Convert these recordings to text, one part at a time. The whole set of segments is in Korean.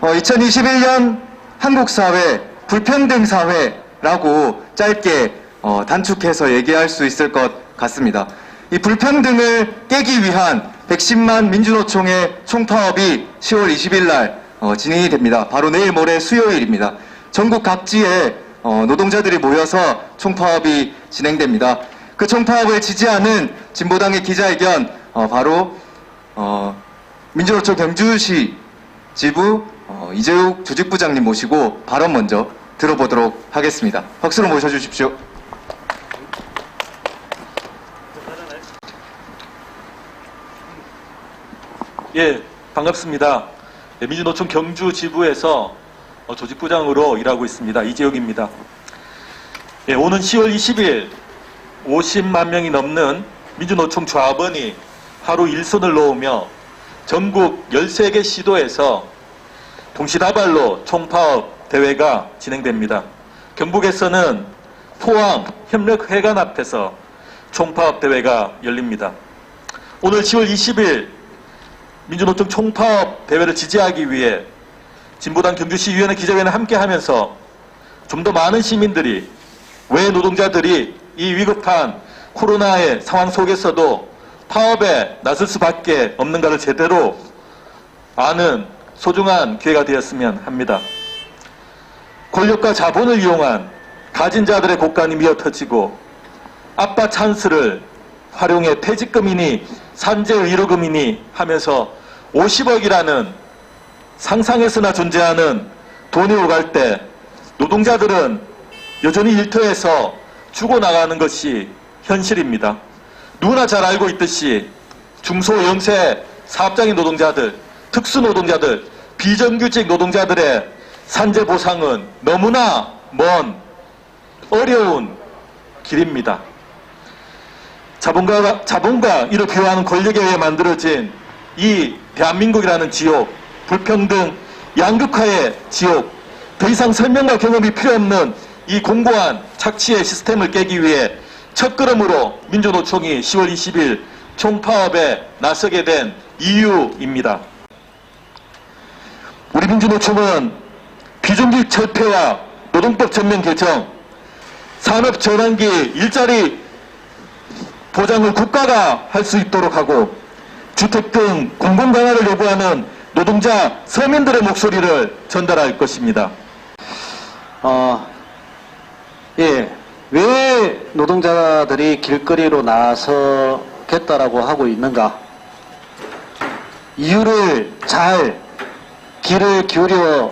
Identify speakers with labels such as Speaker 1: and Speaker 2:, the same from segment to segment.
Speaker 1: 2021년 한국 사회 불평등 사회라고 짧게 어, 단축해서 얘기할 수 있을 것 같습니다. 이 불평등을 깨기 위한 110만 민주노총의 총파업이 10월 20일 날 어, 진행이 됩니다. 바로 내일 모레 수요일입니다. 전국 각지에 어, 노동자들이 모여서 총파업이 진행됩니다. 그 총파업을 지지하는 진보당의 기자회견 어, 바로 어, 민주노총 경주시 지부 어, 이재욱 조직부장님 모시고 발언 먼저 들어보도록 하겠습니다. 박수로 모셔주십시오.
Speaker 2: 예, 반갑습니다. 예, 민주노총 경주 지부에서 어, 조직부장으로 일하고 있습니다. 이재욱입니다. 예, 오는 10월 20일 50만 명이 넘는 민주노총 좌번이 하루 일손을 놓으며 전국 13개 시도에서 동시다발로 총파업 대회가 진행됩니다. 경북에서는 포항 협력회관 앞에서 총파업 대회가 열립니다. 오늘 10월 20일 민주노총 총파업 대회를 지지하기 위해 진보당 경주시의원의 기자회견을 함께 하면서 좀 더 많은 시민들이 왜 노동자들이 이 위급한 코로나의 상황 속에서도 파업에 나설 수밖에 없는가를 제대로 아는 소중한 기회가 되었으면 합니다. 권력과 자본을 이용한 가진 자들의 곳간이 미어터지고 아빠 찬스를 활용해 퇴직금이니 산재 의료금이니 하면서 50억이라는 상상에서나 존재하는 돈이 오갈 때 노동자들은 여전히 일터에서 죽어나가는 것이 현실입니다. 누구나 잘 알고 있듯이 중소 영세 사업장인 노동자들, 특수 노동자들, 비정규직 노동자들의 산재 보상은 너무나 먼 어려운 길입니다. 자본가, 자본가 이를 교환하는 권력에 의해 만들어진 이 대한민국이라는 지옥, 불평등, 양극화의 지옥, 더 이상 설명과 경험이 필요 없는 이 공고한 착취의 시스템을 깨기 위해 첫걸음으로 민주노총이 10월 20일 총파업에 나서게 된 이유입니다. 우리 민주노총은 비정규직 철폐와 노동법 전면 개정, 산업 전환기 일자리 보장을 국가가 할 수 있도록 하고 주택 등 공공 강화를 요구하는 노동자 서민들의 목소리를 전달할 것입니다.
Speaker 3: 어, 예. 왜 노동자들이 길거리로 나서겠다라고 하고 있는가? 이유를 잘 귀를 기울여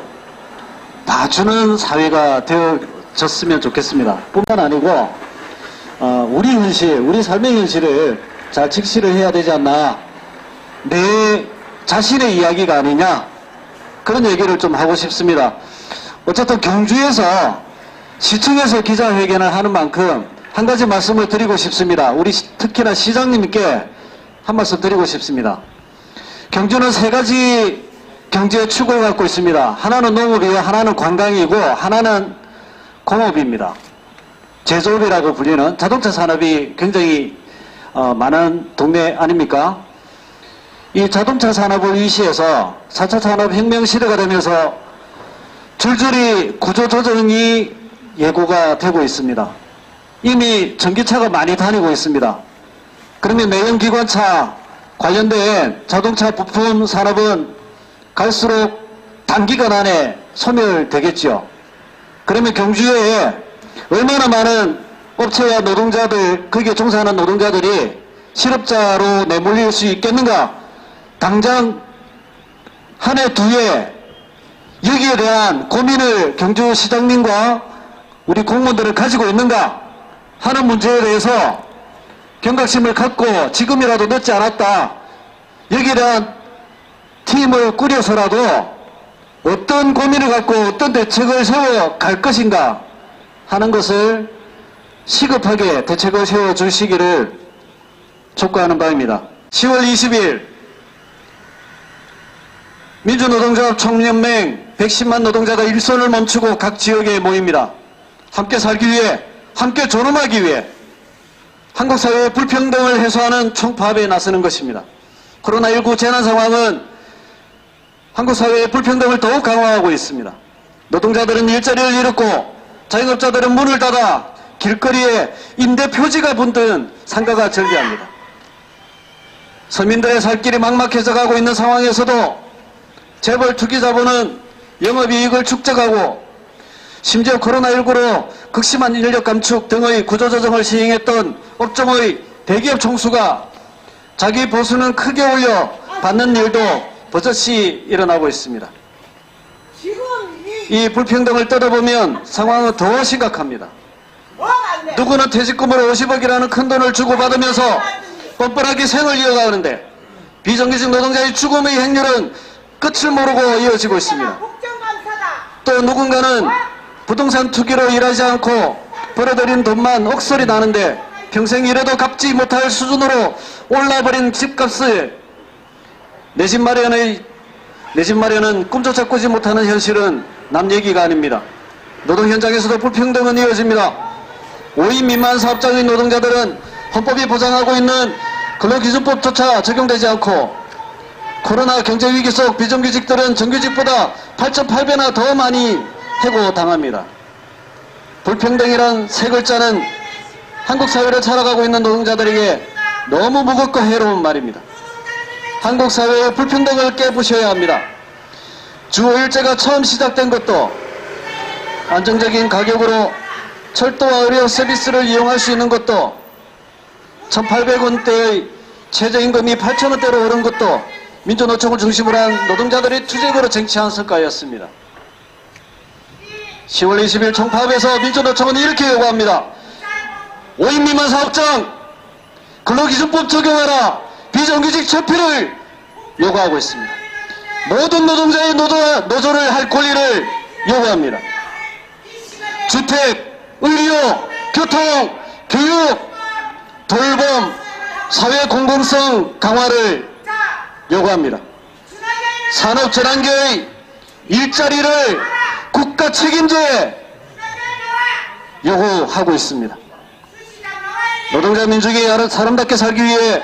Speaker 3: 봐주는 사회가 되어졌으면 좋겠습니다. 뿐만 아니고, 어, 우리 현실, 우리 삶의 현실을 잘 직시를 해야 되지 않나. 내 자신의 이야기가 아니냐. 그런 얘기를 좀 하고 싶습니다. 어쨌든 경주에서 시청에서 기자회견을 하는 만큼 한 가지 말씀을 드리고 싶습니다. 우리 시- 특히나 시장님께 한 말씀 드리고 싶습니다. 경주는 세 가지 경제 축을 갖고 있습니다. 하나는 농업이고 하나는 관광이고 하나는 공업입니다. 제조업이라고 불리는 자동차 산업이 굉장히 어, 많은 동네 아닙니까? 이 자동차 산업을 위시해서 4차 산업 혁명 시대가 되면서 줄줄이 구조조정이 예고가 되고 있습니다. 이미 전기차가 많이 다니고 있습니다. 그러면 내연기관차 관련된 자동차 부품 산업은 갈수록 단기간 안에 소멸되겠죠. 그러면 경주에 얼마나 많은 업체와 노동자들, 거기에 종사하는 노동자들이 실업자로 내몰릴 수 있겠는가? 당장 한 해, 두 해, 여기에 대한 고민을 경주시장님과 우리 공무원들을 가지고 있는가 하는 문제에 대해서 경각심을 갖고 지금이라도 늦지 않았다. 여기에 대한 팀을 꾸려서라도 어떤 고민을 갖고 어떤 대책을 세워 갈 것인가 하는 것을 시급하게 대책을 세워 주시기를 촉구하는 바입니다. 10월 20일 민주노동조합 총연맹 110만 노동자가 일선을 멈추고 각 지역에 모입니다. 함께 살기 위해, 함께 존엄하기 위해 한국 사회의 불평등을 해소하는 총파업에 나서는 것입니다. 코로나19 재난 상황은 한국 사회의 불평등을 더욱 강화하고 있습니다. 노동자들은 일자리를 잃었고 자영업자들은 문을 닫아 길거리에 임대 표지가 붙는 상가가 절비합니다. 서민들의 살 길이 막막해져 가고 있는 상황에서도 재벌 투기 자본은 영업이익을 축적하고 심지어 코로나19로 극심한 인력 감축 등의 구조조정을 시행했던 업종의 대기업 총수가 자기 보수는 크게 올려 받는 일도 버젓이 일어나고 있습니다. 이이 불평등을 떠다보면 상황은 더 심각합니다. 누구는 퇴직금으로 50억이라는 큰 돈을 주고받으면서 뻔뻔하게 생을 이어가는데 비정규직 노동자의 죽음의 행렬은 끝을 모르고 이어지고 있습니다. 또 누군가는 부동산 투기로 일하지 않고 벌어들인 돈만 억소리 나는데 평생 일해도 갚지 못할 수준으로 올라버린 집값을 내 집 마련의 내 집 마련은 꿈조차 꾸지 못하는 현실은 남 얘기가 아닙니다. 노동 현장에서도 불평등은 이어집니다. 5인 미만 사업장의 노동자들은 헌법이 보장하고 있는 근로기준법조차 적용되지 않고 코로나 경제 위기 속 비정규직들은 정규직보다 8.8배나 더 많이 해고당합니다. 불평등이란 세 글자는 한국 사회를 살아가고 있는 노동자들에게 너무 무겁고 해로운 말입니다. 한국 사회의 불평등을 깨부셔야 합니다. 주 5일제가 처음 시작된 것도 안정적인 가격으로 철도와 의료 서비스를 이용할 수 있는 것도 1,800원대의 최저임금이 8,000원대로 오른 것도 민주노총을 중심으로 한 노동자들의 투쟁으로 쟁취한 성과였습니다. 10월 20일 총파업에서 민주노총은 이렇게 요구합니다. 5인 미만 사업장 근로기준법 적용하라 비정규직 철폐를 요구하고 있습니다. 모든 노동자의 노조, 노조를 할 권리를 요구합니다. 주택, 의료, 교통, 교육, 돌봄, 사회 공공성 강화를
Speaker 4: 자,
Speaker 3: 요구합니다. 산업 전환계의 일자리를 국가 책임제 요구하고 있습니다. 노동자 민족이 아름- 사람답게 살기 위해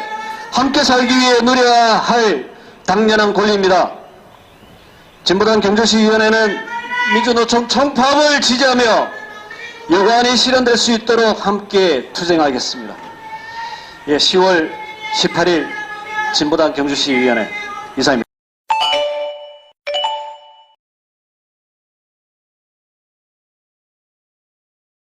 Speaker 3: 함께 살기 위해 누려야 할 당연한 권리입니다. 진보당 경제시위원회는 민주노총 총파업을 지지하며 요구안이 실현될 수 있도록 함께 투쟁하겠습니다. 예, 10월 18일 진보당 경주시위원회 이사입니다.